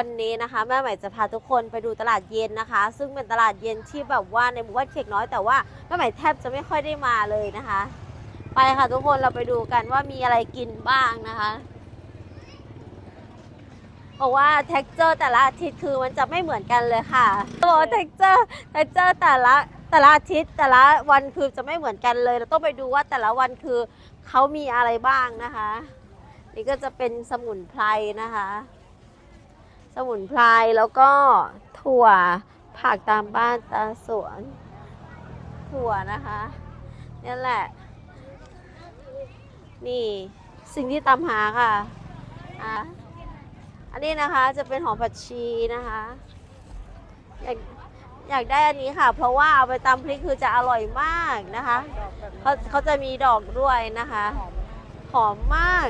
วันนี้นะคะแม่ใหม่จะพาทุกคนไปดูตลาดเย็นนะคะ ซึ่งเป็นตลาดเย็นที่แบบว่าในหมู่บ้านเขกน้อยแต่ว่าแม่ใหม่แทบจะไม่ค่อยได้มาเลยนะคะ ไปค่ะทุกคนเราไปดูกันว่ามีอะไรกินบ้างนะคะบอกว่า t e x t อร์แต่ละอาทิตย์คือมันจะไม่เหมือนกันเลยค่ะโอ้ t e x t อร์ t e x t อร์แต่ละแต่ละอาทิตย์แต่ละวันคือจะไม่เหมือนกันเลย เราต้องไปดูว่าแต่ละวันคือเขามีอะไรบ้างนะคะ นี่ก็จะเป็นสมุนไพรนะคะ มุนไพรแล้วก็ถั่วผักตามบ้านตาสวน ถั่วนะคะนี่แหละ นี่สิ่งที่ตามหาค่ะอะ อันนี้นะคะจะเป็นหอมผัดชีนะคะอยากอยากได้อันนี้ค่ะ เพราะว่าเอาไปตำพริกคือจะอร่อยมากนะคะเขาเขาจะมีดอกด้วยนะคะ หอมมาก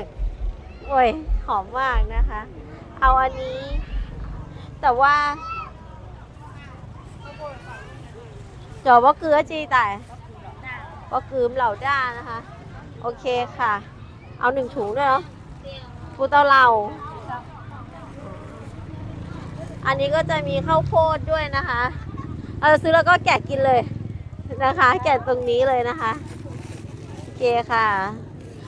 โอ้ยหอมมากนะคะ เอาอันนี้ แต่ว่าเดี๋ยวว่าเกลือจีแต่ว่าเกลือเหล่าด้านะคะ โอเคค่ะ เอาหนึ่งถุงด้วยเนาะปูเตาเหล่า อันนี้ก็จะมีข้าวโพดด้วยนะคะเราซื้อแล้วก็แกะกินเลยนะคะ แกะตรงนี้เลยนะคะโอเคค่ะ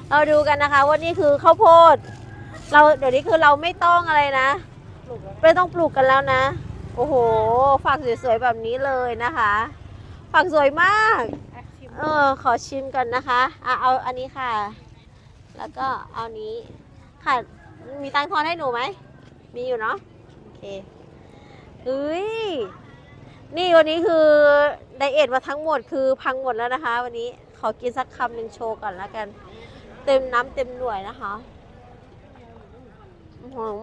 เราดูกันนะคะว่านี่คือข้าวโพด เราเดี๋ยวนี้คือเราไม่ต้องอะไรนะ ไม่ต้องปลูกกันแล้วนะ โอ้โห ฝักสวยๆแบบนี้เลยนะคะ ฝักสวยมากเออ ขอชิมกันนะคะ อะ เอาอันนี้ค่ะ แล้วก็เอานี้ ค่ะ มีตังค์ทอนให้หนูไหม มีอยู่เนาะ โอเคเฮ้ย นี่วันนี้คือไดเอทมาทั้งหมดคือพังหมดแล้วนะคะ วันนี้ ขอกินสักคำหนึ่งโชว์ก่อนแล้วกัน เต็มน้ำเต็มหน่วยนะคะ อื้อหือ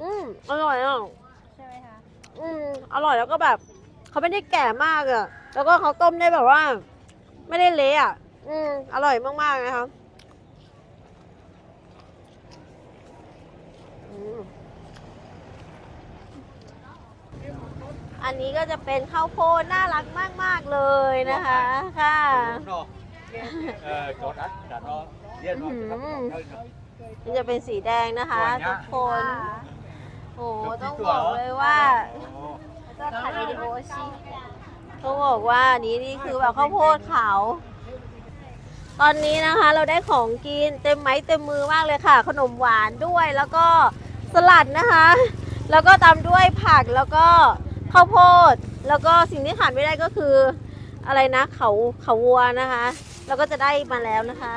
อืมอร่อยอะ ใช่ไหมคะ อืมอร่อยแล้วก็แบบเขาไม่ได้แก่มากอะแล้วก็เขาต้มได้แบบว่า ไม่ได้เละอะอืมอร่อยมากๆนะคะอืมอันนี้ก็จะเป็นข้าวโพดน่ารักมาก ๆ เลยนะคะ ค่ะ nó ờ, chỗ đất là nó riêng nó Ừ. nó nó- nó- มันจะเป็นสีแดงนะคะตัวเนี้ทุยกคนโอ้ โหต้องบอกเลยว่า Ồ. จะถ่ายวิดีโอชิต้องบอกว่านี้นี่คือแบบข้าวโพดขาว ตอนนี้นะคะเราได้ของกินเต็มไม้เต็มมือมากเลยค่ะ ขนมหวานด้วยแล้วก็สลัดนะคะ แล้วก็ตามด้วยผักแล้วก็ข้าวโพด แล้วก็สิ่งที่ขาดไม่ได้ก็คืออะไรนะเขาเขาวัวนะคะ เราก็จะได้มาแล้วนะคะ